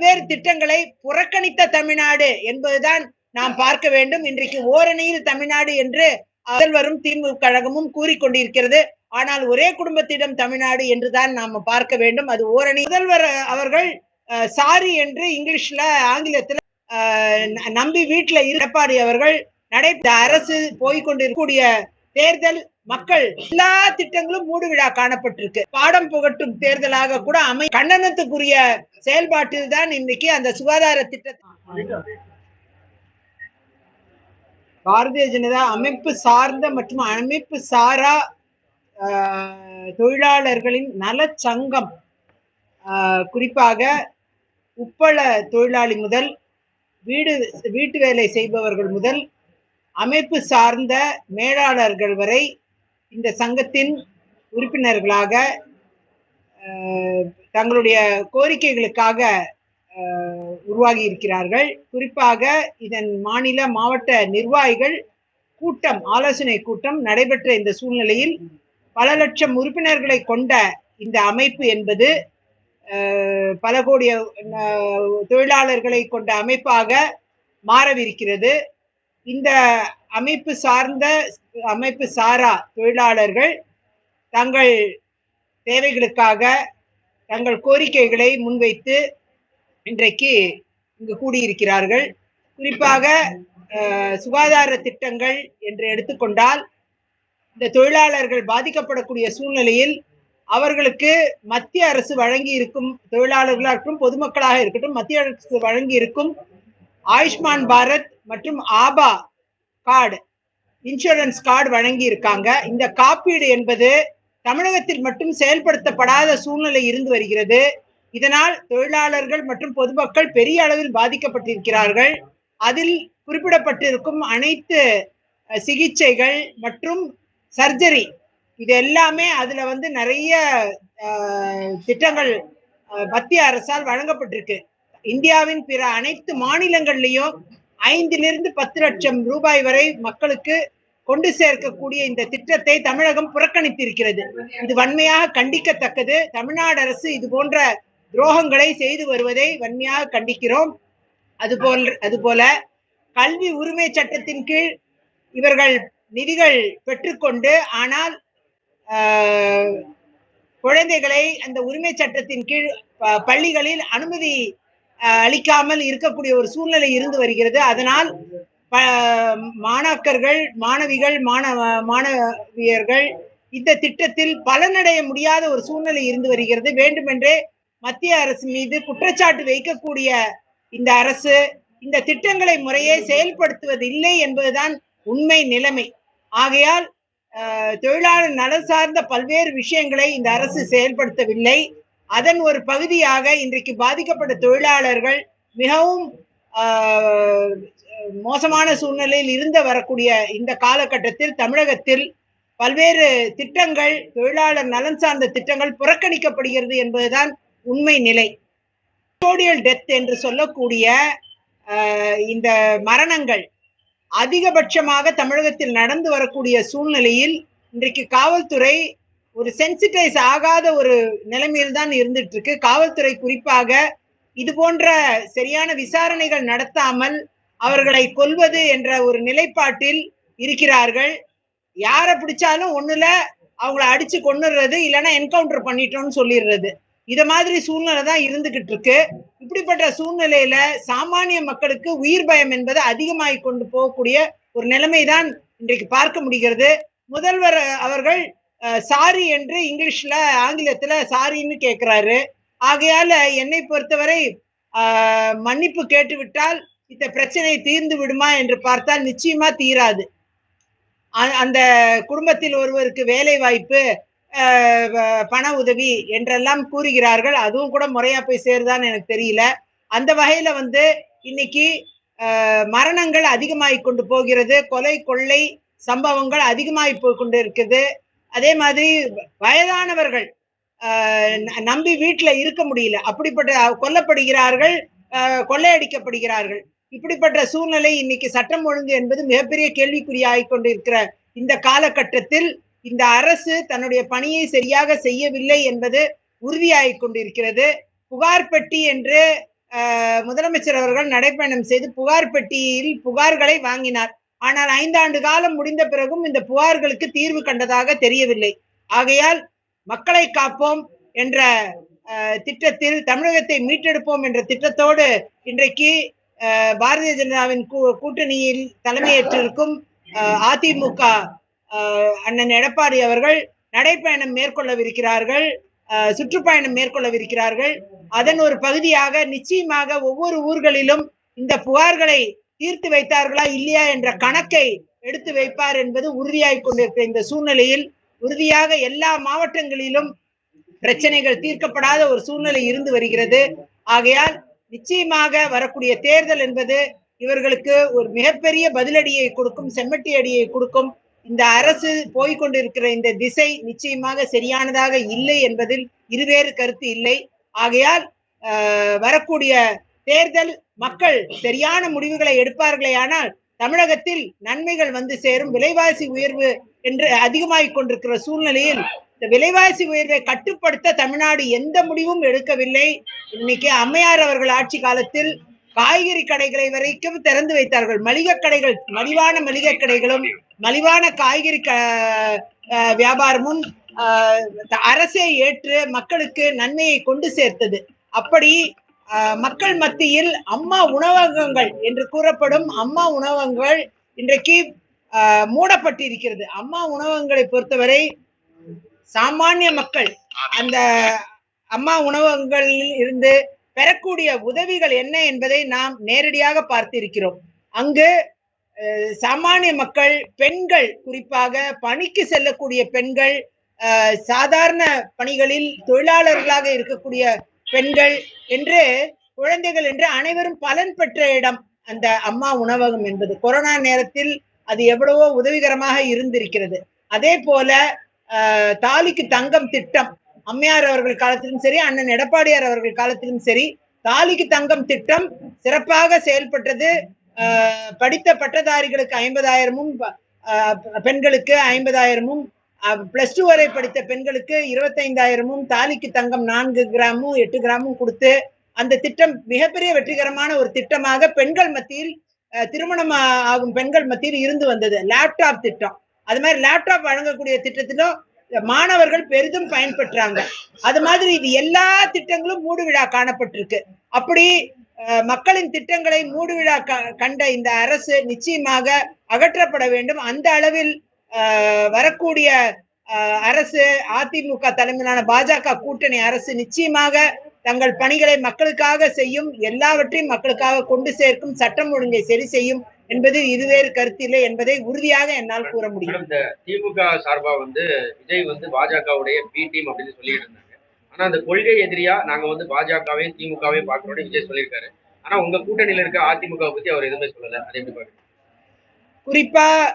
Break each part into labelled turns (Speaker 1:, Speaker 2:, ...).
Speaker 1: பல்வேறு திட்டங்களை புறக்கணித்த தமிழ்நாடு என்பதுதான் நாம் பார்க்க வேண்டும். இன்றைக்கு ஓரணியில் தமிழ்நாடு என்று முதல்வரும் திமுக கழகமும் கூறிக்கொண்டிருக்கிறது. ஆனால் ஒரே குடும்பத்திடம் தமிழ்நாடு என்றுதான் நாம பார்க்க வேண்டும். அது ஓரணி முதல்வர் அவர்கள் சாரி என்று இங்கிலீஷ்ல ஆங்கிலத்துல நம்பி வீட்டுல எடப்பாடி அவர்கள் நடை அரசு போய்கொண்டிருக்கக்கூடிய தேர்தல் மக்கள் எல்லா திட்டங்களும் மூடு விழா காணப்பட்டிருக்கு. பாடம் புகட்டும் தேர்தலாக கூட அமை கண்டனத்துக்குரிய செயல்பாட்டில் தான் இன்னைக்கு அந்த சுகாதார திட்டத்தை பாரதிய ஜனதா அமைப்பு சார்ந்த மற்றும் அமைப்பு சாரா ஆஹ், தொழிலாளர்களின் நலச்சங்கம் ஆஹ், குறிப்பாக உப்பள தொழிலாளி முதல் வீடு வீட்டு வேலை செய்பவர்கள் முதல் அமைப்பு சார்ந்த மேலாளர்கள் வரை இந்த சங்கத்தின் உறுப்பினர்களாக தங்களுடைய கோரிக்கைகளுக்காக உருவாகி இருக்கிறார்கள் குறிப்பாக இதன் மாநில மாவட்ட நிர்வாகிகள் கூட்டம் ஆலோசனை கூட்டம் நடைபெற்ற இந்த சூழ்நிலையில் பல லட்சம் உறுப்பினர்களை கொண்ட இந்த அமைப்பு என்பது பல கோடி தொழிலாளர்களை கொண்ட அமைப்பாக மாறவிருக்கிறது. இந்த அமைப்பு சார்ந்த அமைப்பு சாரா தொழிலாளர்கள் தங்கள் தேவைகளுக்காக தங்கள் கோரிக்கைகளை முன்வைத்து இன்றைக்கு இங்கு கூடியிருக்கிறார்கள். குறிப்பாக சுகாதார திட்டங்கள் என்று எடுத்துக்கொண்டால் இந்த தொழிலாளர்கள் பாதிக்கப்படக்கூடிய சூழ்நிலையில் அவர்களுக்கு மத்திய அரசு வழங்கி இருக்கும் தொழிலாளர்களாக இருக்கட்டும் பொதுமக்களாக இருக்கட்டும் மத்திய அரசு வழங்கி இருக்கும் ஆயுஷ்மான் பாரத் மற்றும் ஆபா கார்டு இன்சூரன்ஸ் கார்டு வழங்கி இருக்காங்க இந்த காப்பீடு என்பது தமிழகத்தில் மட்டும் செயல்படுத்தப்படாத சூழ்நிலை இருந்து வருகிறது. இதனால் தொழிலாளர்கள் மற்றும் பொதுமக்கள் பெரிய அளவில் பாதிக்கப்பட்டிருக்கிறார்கள். அதில் குறிப்பிடப்பட்டிருக்கும் அனைத்து சிகிச்சைகள் மற்றும் சர்ஜரி இது எல்லாமே அதுல வந்து நிறைய திட்டங்கள் அஹ், மத்திய அரசால் வழங்கப்பட்டிருக்கு. இந்தியாவின் பிற அனைத்து மாநிலங்கள்லயும் ஐந்திலிருந்து பத்து லட்சம் ரூபாய் வரை மக்களுக்கு கொண்டு சேர்க்கக்கூடிய இந்த திட்டத்தை தமிழகம் புறக்கணித்திருக்கிறது. இது வன்மையாக கண்டிக்கத்தக்கது. தமிழ்நாடு அரசு இது போன்ற துரோகங்களை செய்து வருவதை வன்மையாக கண்டிக்கிறோம். அதுபோல் அதுபோல கல்வி உரிமை சட்டத்தின் கீழ் இவர்கள் நிதிகள் பெற்றுக்கொண்டு ஆனால் ஆஹ், குழந்தைகளை அந்த உரிமை சட்டத்தின் கீழ் பள்ளிகளில் அனுமதி அளிக்காமல் இருக்கக்கூடிய ஒரு சூழ்நிலை இருந்து வருகிறது. அதனால் ப- மாணாக்கர்கள் மாணவிகள் மாணவ மாணவியர்கள் இந்த திட்டத்தில் பலனடைய முடியாத ஒரு சூழ்நிலை இருந்து வருகிறது. வேண்டுமென்றே மத்திய அரசு மீது குற்றச்சாட்டு வைக்கக்கூடிய இந்த அரசு இந்த திட்டங்களை முறையே செயல்படுத்துவதில்லை என்பதுதான் உண்மை நிலைமை. ஆகையால் ஆஹ், தொழிலாளர் நலன் சார்ந்த பல்வேறு விஷயங்களை இந்த அரசு செயல்படுத்தவில்லை. அதன் ஒரு பகுதியாக இன்றைக்கு பாதிக்கப்பட்ட தொழிலாளர்கள் மிகவும் ஆஹ், மோசமான சூழ்நிலையில் இருந்து வரக்கூடிய இந்த காலகட்டத்தில் தமிழகத்தில் பல்வேறு திட்டங்கள் தொழிலாளர் நலன் சார்ந்த திட்டங்கள் புறக்கணிக்கப்படுகிறது என்பதுதான் உண்மை நிலை. கஸ்டோடியல் டெத் என்று சொல்லக்கூடிய ஆஹ், இந்த மரணங்கள் அதிகபட்சமாக தமிழகத்தில் நடந்து வரக்கூடிய சூழ்நிலையில் இன்றைக்கு காவல்துறை ஒரு சென்சிட்டைஸ் ஆகாத ஒரு நிலைமையில் தான் இருந்துட்டு இருக்கு காவல்துறை குறிப்பாக இது போன்ற சரியான விசாரணைகள் நடத்தாமல் அவர்களை கொல்வது என்ற ஒரு நிலைப்பாட்டில் இருக்கிறார்கள். யாரை பிடிச்சாலும் ஒண்ணுல அவங்கள அடிச்சு கொண்டுடுறது இல்லைன்னா என்கவுண்டர் பண்ணிட்டோம்னு சொல்லிடுறது. இத மாதிரி சூழ்நிலை தான் இருந்துகிட்டு இருக்கு இப்படிப்பட்ட சூழ்நிலையில சாமானிய மக்களுக்கு உயிர் பயம் என்பது அதிகமாகி கொண்டு போகக்கூடிய ஒரு நிலைமை தான் இன்றைக்கு பார்க்க முடிகிறது. முதல்வர் அவர்கள் சாரி என்று இங்கிலீஷ்ல ஆங்கிலத்துல சாரின்னு கேட்கிறாரு ஆகையால என்னை பொறுத்தவரை ஆஹ், மன்னிப்பு கேட்டுவிட்டால் இந்த பிரச்சனை தீர்ந்து விடுமா என்று பார்த்தால் நிச்சயமா தீராது. அ- அந்த குடும்பத்தில் ஒருவருக்கு வேலை வாய்ப்பு ஆஹ், பண உதவி என்றெல்லாம் கூறுகிறார்கள். அதுவும் கூட முறையா போய் சேருதான்னு எனக்கு தெரியல. அந்த வகையில வந்து இன்னைக்கு ஆஹ், மரணங்கள் அதிகமாகி கொண்டு போகிறது. கொலை கொள்ளை சம்பவங்கள் அதிகமாகி போய் கொண்டு இருக்குது. அதே மாதிரி வயதானவர்கள் ஆஹ், ந- நம்பி வீட்டுல இருக்க முடியல. அப்படிப்பட்ட கொல்லப்படுகிறார்கள் ஆஹ், கொள்ளையடிக்கப்படுகிறார்கள். இப்படிப்பட்ட சூழ்நிலை இன்னைக்கு சட்டம் ஒழுங்கு என்பது மிகப்பெரிய கேள்விக்குறியாகிக் கொண்டிருக்கிற இந்த காலகட்டத்தில் இந்த அரசு தன்னுடைய பணியை சரியாக செய்யவில்லை என்பது உறுதியாகிக் கொண்டிருக்கிறது. புகார் பெட்டி என்று முதலமைச்சர் அவர்கள் நடைப்பயணம் செய்து புகார் பெட்டியில் புகார்களை வாங்கினார். ஆனால் ஐந்தாண்டு காலம் முடிந்த பிறகும் இந்த புகார்களுக்கு தீர்வு கண்டதாக தெரியவில்லை. ஆகையால் மக்களை காப்போம் என்ற அஹ், திட்டத்தில் தமிழகத்தை மீட்டெடுப்போம் என்ற திட்டத்தோடு இன்றைக்கு அஹ், பாரதிய ஜனதாவின் கூ- கூட்டணியில் தலைமையேற்றிருக்கும் அதிமுக அண்ணன் எடப்பாடி அவர்கள் நடைப்பயணம் மேற்கொள்ளவிருக்கிறார்கள் சுற்றுப்பயணம் மேற்கொள்ளவிருக்கிறார்கள். அதன் ஒரு பகுதியாக நிச்சயமாக ஒவ்வொரு ஊர்களிலும் இந்த புகார்களை தீர்த்து வைத்தார்களா இல்லையா என்ற கணக்கை எடுத்து வைப்பார் என்பது உறுதியாய் கொண்டிருக்கிற இந்த சூழ்நிலையில் உறுதியாக எல்லா மாவட்டங்களிலும் பிரச்சனைகள் தீர்க்கப்படாத ஒரு சூழ்நிலை இருந்து வருகிறது. ஆகையால் நிச்சயமாக வரக்கூடிய தேர்தல் என்பது இவர்களுக்கு ஒரு மிகப்பெரிய பதிலடியை கொடுக்கும் செம்மட்டி அடியை கொடுக்கும். இந்த அரசு போய்கொண்டிருக்கிற இந்த திசை நிச்சயமாக சரியானதாக இல்லை என்பதில் இருவேறு கருத்து இல்லை. ஆகையால் ஆஹ், வரக்கூடிய தேர்தல் மக்கள் சரியான முடிவுகளை எடுப்பார்களே ஆனால் தமிழகத்தில் நன்மைகள் வந்து சேரும். விலைவாசி உயர்வு என்று அதிகமாகிக் கொண்டிருக்கிற சூழ்நிலையில் இந்த விலைவாசி உயர்வை கட்டுப்படுத்த தமிழ்நாடு எந்த முடிவும் எடுக்கவில்லை. இன்னைக்கு அம்மையார் அவர்கள் ஆட்சி காலத்தில் காய்கறி கடைகளை வரைக்கும் திறந்து வைத்தார்கள். மளிகை கடைகள் மலிவான மளிகை கடைகளும் மலிவான காய்கறி க வியாபாரமும் அரசே ஏற்று மக்களுக்கு நன்மையை கொண்டு சேர்த்தது. அப்படி மக்கள் மத்தியில் அம்மா உணவகங்கள் என்று கூறப்படும் அம்மா உணவகங்கள் இன்றைக்கு மூடப்பட்டிருக்கிறது. அம்மா உணவகங்களை பொறுத்தவரை சாமானிய மக்கள் அந்த அம்மா உணவகங்களில் இருந்து பெறக்கூடிய உதவிகள் என்ன என்பதை நாம் நேரடியாக பார்த்திருக்கிறோம். அங்கு அஹ், சாமானிய மக்கள் பெண்கள் குறிப்பாக பணிக்கு செல்லக்கூடிய பெண்கள் சாதாரண பணிகளில் தொழிலாளர்களாக இருக்கக்கூடிய பெண்கள் என்று குழந்தைகள் என்று அனைவரும் பலன் பெற்ற இடம் அந்த அம்மா உணவகம் என்பது. கொரோனா நேரத்தில் அது எவ்வளவோ உதவிகரமாக இருந்திருக்கிறது. அதே போல தாலிக்கு தங்கம் திட்டம். அம்மையார் அவர்கள் காலத்திலும் சரி அண்ணன் எடப்பாடியார் அவர்கள் காலத்திலும் சரி தாலிக்கு தங்கம் திட்டம் சிறப்பாக செயல்பட்டது. படித்த பட்டதாரிகளுக்கு ஐம்பதாயிரமும் பெண்களுக்கு ஐம்பதாயிரமும் பிளஸ் டூ வரை படித்த பெண்களுக்கு இருபத்தைந்தாயிரமும் தாலிக்கு தங்கம் நான்கு கிராமும் எட்டு கிராமும் கொடுத்து அந்த திட்டம் மிகப்பெரிய வெற்றிகரமான ஒரு திட்டமாக பெண்கள் மத்தியில் திருமணம் ஆகும் பெண்கள் மத்தியில் இருந்து வந்தது. லேப்டாப் திட்டம். அது மாதிரி லேப்டாப் வழங்கக்கூடிய திட்டத்திலும் மாணவர்கள் பெரிதும் பயன்பெற்றாங்க. அது மாதிரி இது எல்லா திட்டங்களும் மூடு விழா காணப்பட்டிருக்கு. அப்படி மக்களின் திட்டங்களை மூடு விழா க- கண்ட இந்த அரசு நிச்சயமாக அகற்றப்பட வேண்டும். அந்த அளவில் வரக்கூடிய அரசு அதிமுக தலைமையிலான பாஜக கூட்டணி அரசு நிச்சயமாக தங்கள் பணிகளை மக்களுக்காக செய்யும் எல்லாவற்றையும் மக்களுக்காக கொண்டு சேர்க்கும் சட்டம் ஒழுங்கை சரி செய்யும் என்பது இருவேறு கருத்தில்லை என்பதை உறுதியாக என்னால் கூற முடியும்.
Speaker 2: இந்த திமுக சார்பா வந்து விஜய் வந்து பாஜகவுடைய பி டீம் அப்படின்னு சொல்லிட்டு இருந்தாங்க ஆனா அந்த கொள்கை எதிரியா நாங்க வந்து பாஜகவையும் திமுகவையும் பாக்குறோம் விஜய் சொல்லியிருக்காரு. ஆனா உங்க கூட்டணியில இருக்க அதிமுக பத்தி அவர் எதுவுமே சொல்லல. அதே எப்படி பாக்குறீங்க
Speaker 1: குறிப்பா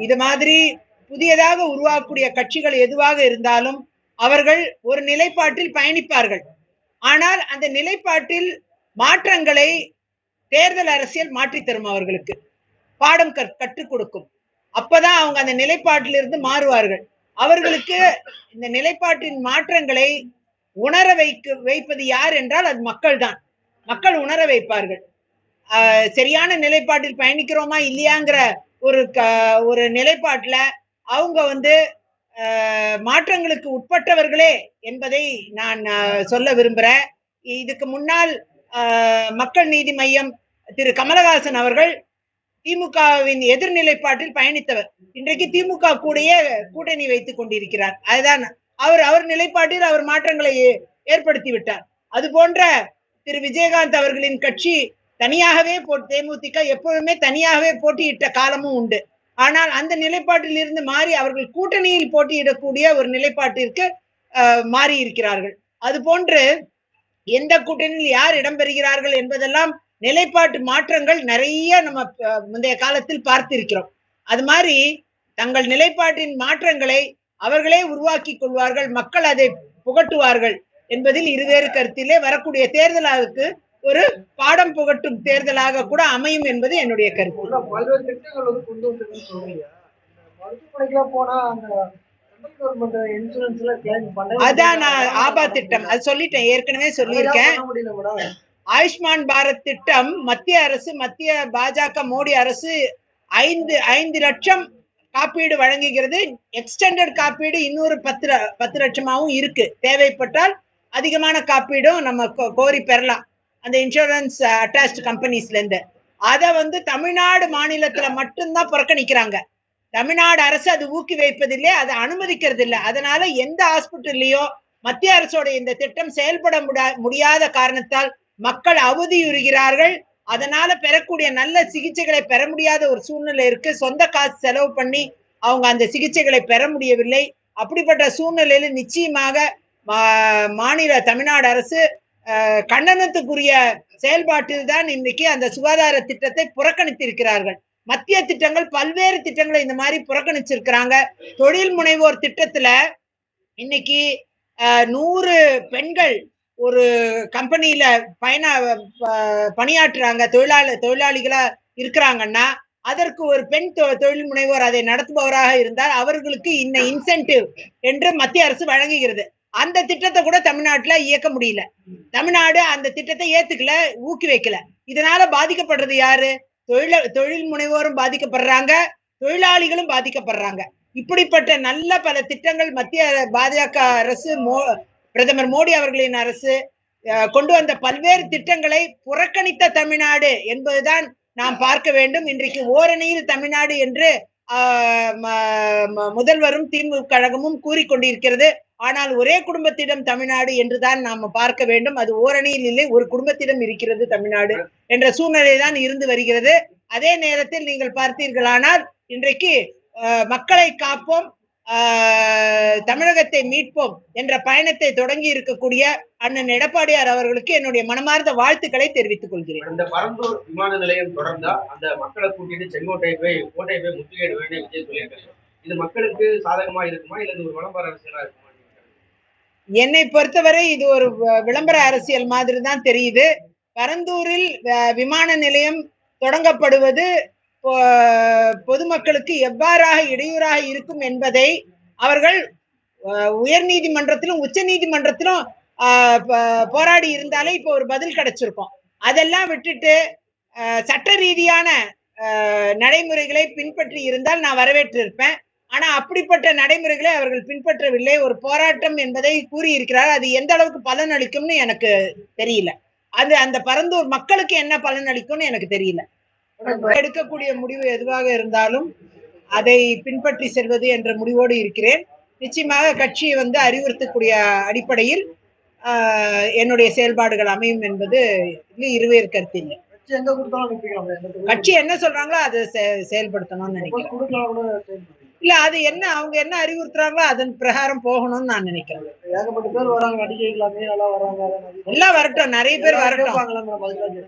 Speaker 1: இது மாதிரி புதியதாக உருவாக்கக்கூடிய கட்சிகள் எதுவாக இருந்தாலும் அவர்கள் ஒரு நிலைப்பாட்டில் பயணிப்பார்கள். ஆனால் அந்த நிலைப்பாட்டில் மாற்றங்களை தேர்தல் அரசியல் மாற்றி தரும் அவர்களுக்கு. பாடம் கற்- கற்றுக் கொடுக்கும். அப்பதான் அவங்க அந்த நிலைப்பாட்டிலிருந்து மாறுவார்கள். அவர்களுக்கு இந்த நிலைப்பாட்டின் மாற்றங்களை உணர வைக்க வைப்பது யார் என்றால் அது மக்கள்தான். மக்கள் உணர வைப்பார்கள். சரியான நிலைப்பாட்டில் பயணிக்கிறோமா இல்லையாங்கிற ஒரு க- ஒரு நிலைப்பாட்டுல அவங்க வந்து ஆஹ் மாற்றங்களுக்கு உட்பட்டவர்களே என்பதை நான் சொல்ல விரும்புறேன். இதுக்கு முன்னால் ஆஹ் மக்கள் நீதி மையம் திரு கமலஹாசன் அவர்கள் திமுகவின் எதிர்நிலைப்பாட்டில் பயணித்தவர். இன்றைக்கு திமுக கூடயே கூட்டணி வைத்துக் கொண்டிருக்கிறார். அதுதான் அவர் அவர் நிலைப்பாட்டில் அவர் மாற்றங்களை ஏ- ஏற்படுத்தி விட்டார். அது போன்ற திரு விஜயகாந்த் அவர்களின் கட்சி தனியாகவே போட்டு தேமுதிக எப்பொழுதுமே தனியாகவே போட்டியிட்ட காலமும் உண்டு. ஆனால் அந்த நிலைப்பாட்டில் இருந்து மாறி அவர்கள் கூட்டணியில் போட்டியிடக்கூடிய ஒரு நிலைப்பாட்டிற்கு மாறி இருக்கிறார்கள். அது போன்று எந்த கூட்டணியில் யார் இடம்பெறுகிறார்கள் என்பதெல்லாம் நிலைப்பாட்டு மாற்றங்கள் நிறைய நம்ம முந்தைய காலத்தில் பார்த்திருக்கிறோம். அது மாதிரி தங்கள் நிலைப்பாட்டின் மாற்றங்களை அவர்களே உருவாக்கி கொள்வார்கள் மக்கள் அதை புகட்டுவார்கள் என்பதில் இருவேறு கருத்திலே வரக்கூடிய தேர்தலாவுக்கு ஒரு பாடம் புகட்டும் தேர்தலாக கூட அமையும் என்பது என்னுடைய கருத்து.
Speaker 3: உள்ள பல்வேறு திட்டங்கள் வந்து கொண்டு வந்திருக்குன்னு சொல்றீங்க. இந்த மருத்துவமனைக்கெல்லாம் போனா அந்த சென்ட்ரல் கவர்மெண்ட் இன்சூரன்ஸ்ல கிளைம் பண்ண
Speaker 1: அதான் நான் ஆபா திட்டம். அது சொல்லிட்டேன். ஏற்கனவே சொல்லியிருக்கேன். ஆயுஷ்மான் பாரத் திட்டம் மத்திய அரசு மத்திய பாஜக மோடி அரசு ஐந்து ஐந்து லட்சம் காப்பீடு வழங்குகிறது. எக்ஸ்டெண்டட் காப்பீடு இன்னொரு பத்து பத்து லட்சமாவும் இருக்கு. தேவைப்பட்டால் அதிகமான காப்பீடும் நம்ம கோரி பெறலாம். அந்த இன்சூரன்ஸ் அட்டாச்ட் கம்பெனிஸ்ல இருந்து அதை வந்து தமிழ்நாடு மாநிலத்துல மட்டும்தான் புறக்கணிக்கிறாங்க. தமிழ்நாடு அரசு அது ஊக்கி வைப்பதில்லை அதை அனுமதிக்கிறது இல்லை அதனால எந்த ஹாஸ்பிட்டல்லையோ மத்திய அரசோட இந்த திட்டம் செயல்பட முடா- முடியாத காரணத்தால் மக்கள் அவதியுறுகிறார்கள். அதனால பெறக்கூடிய நல்ல சிகிச்சைகளை பெற முடியாத ஒரு சூழ்நிலை இருக்கு. சொந்த காசு செலவு பண்ணி அவங்க அந்த சிகிச்சைகளை பெற முடியவில்லை. அப்படிப்பட்ட சூழ்நிலையில நிச்சயமாக மாநில தமிழ்நாடு அரசு கண்டனத்துக்குரிய செயல்பாட்டில் தான் இன்னைக்கு அந்த சுகாதார திட்டத்தை புறக்கணித்திருக்கிறார்கள். மத்திய திட்டங்கள் பல்வேறு திட்டங்களை இந்த மாதிரி புறக்கணிச்சிருக்கிறாங்க. தொழில் முனைவோர் திட்டத்துல இன்னைக்கு நூறு பெண்கள் ஒரு கம்பெனியில பயண பணியாற்றுறாங்க. தொழிலாளி தொழிலாளிகளா இருக்கிறாங்கன்னா அதற்கு ஒரு பெண் தொ- தொழில் முனைவோர் அதை நடத்துபவராக இருந்தால் அவர்களுக்கு இந்த இன்சென்டிவ் என்று மத்திய அரசு வழங்குகிறது. அந்த திட்டத்தை கூட தமிழ்நாட்டுல இயக்க முடியல. தமிழ்நாடு அந்த திட்டத்தை ஏத்துக்கல ஊக்கி வைக்கல. இதனால பாதிக்கப்படுறது யாரு? தொழில தொழில் முனைவோரும் பாதிக்கப்படுறாங்க தொழிலாளிகளும் பாதிக்கப்படுறாங்க. இப்படிப்பட்ட நல்ல பல திட்டங்கள் மத்திய பாஜக அரசு மோ பிரதமர் மோடி அவர்களின் அரசு அஹ், கொண்டு வந்த பல்வேறு திட்டங்களை புறக்கணித்த தமிழ்நாடு என்பதுதான் நாம் பார்க்க வேண்டும். இன்றைக்கு ஓரணியில் தமிழ்நாடு என்று ஆஹ், ம- முதல்வரும் திமுக கழகமும் கூறிக்கொண்டிருக்கிறது. ஆனால் ஒரே குடும்பத்திடம் தமிழ்நாடு என்றுதான் நாம பார்க்க வேண்டும். அது ஓரணியில் இல்லை ஒரு குடும்பத்திடம் இருக்கிறது தமிழ்நாடு என்ற சூழ்நிலை தான் இருந்து வருகிறது. அதே நேரத்தில் நீங்கள் பார்த்தீர்களானால் இன்றைக்கு மக்களை காப்போம் தமிழகத்தை மீட்போம் என்ற பயணத்தை தொடங்கி இருக்கக்கூடிய அண்ணன் எடப்பாடியார் அவர்களுக்கு என்னுடைய மனமார்ந்த வாழ்த்துக்களை தெரிவித்துக் கொள்கிறேன்.
Speaker 2: அந்த பரந்தூர் விமான நிலையம் தொடர்ந்தா அந்த மக்களை கூட்டிட்டு செங்கோட்டை போய் கோட்டையை போய் முற்றுகையிட முற்றுகையிடுவேன்னு விஜய் சொல்லியிருக்காரு. இது மக்களுக்கு சாதகமா இருக்குமா இல்லது ஒரு விளம்பர அரசியலா இருக்குமா?
Speaker 1: என்னை பொறுத்தவரை இது ஒரு விளம்பர அரசியல் மாதிரி தான் தெரியுது. பரந்தூரில் விமான நிலையம் தொடங்கப்படுவது பொதுமக்களுக்கு எவ்வாறாக இடையூறாக இருக்கும் என்பதை அவர்கள் உயர் நீதிமன்றத்திலும் உச்ச நீதிமன்றத்திலும் போராடி இருந்தாலே இப்போ ஒரு பதில் கிடைச்சிருக்கும். அதெல்லாம் விட்டுட்டு சட்ட ரீதியான நடைமுறைகளை பின்பற்றி இருந்தால் நான் வரவேற்றிருப்பேன். ஆனா அப்படிப்பட்ட நடைமுறைகளை அவர்கள் பின்பற்றவில்லை. ஒரு போராட்டம் என்பதை கூறியிருக்கிறார். அது எந்த அளவுக்கு பலன் அளிக்கும்னு எனக்கு தெரியல. அது அந்த பரந்தூர் மக்களுக்கு என்ன பலன் அளிக்கும்னு எனக்கு தெரியல. எடுக்கக்கூடிய முடிவு எதுவாக இருந்தாலும் அதை பின்பற்றி செல்வது என்ற முடிவோடு இருக்கிறேன். நிச்சயமாக கட்சியை வந்து அறிவுறுத்தக்கூடிய அடிப்படையில் என்னுடைய செயல்பாடுகள் அமையும் என்பது இருவேறு கருத்து இல்லை.
Speaker 3: கட்சி
Speaker 1: என்ன சொல்றாங்களோ அதை செயல்படுத்தணும்னு நினைக்கிறேன். இல்ல அது என்ன அவங்க என்ன அறிவுறுத்துறாங்களோ அதன் பிரகாரம் போகணும்னு நான் நினைக்கிறேன்
Speaker 3: ஏகப்பட்ட பேர் வராங்க வராங்க.
Speaker 1: எல்லாம் வரட்டும் நிறைய பேர் வரட்டும்.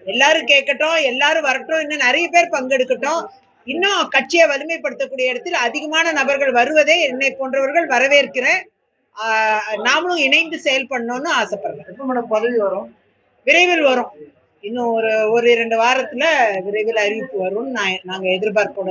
Speaker 1: எல்லாரும் கேட்கட்டும் எல்லாரும் வரட்டும். இன்னும் நிறைய பேர் பங்கெடுக்கட்டும். இன்னும் கட்சியை வலிமைப்படுத்தக்கூடிய இடத்தில் அதிகமான நபர்கள் வருவதை என்னை போன்றவர்கள் வரவேற்கிறேன். நாமளும் இணைந்து செயல்படணும்னு ஆசைப்படுறேன்.
Speaker 3: பதவி வரும்?
Speaker 1: விரைவில் வரும். இன்னும் ஒரு ஒரு இரண்டு வாரத்துல விரைவில் அறிவிப்பு வரும்னு நான் நாங்க எதிர்பார்ப்போட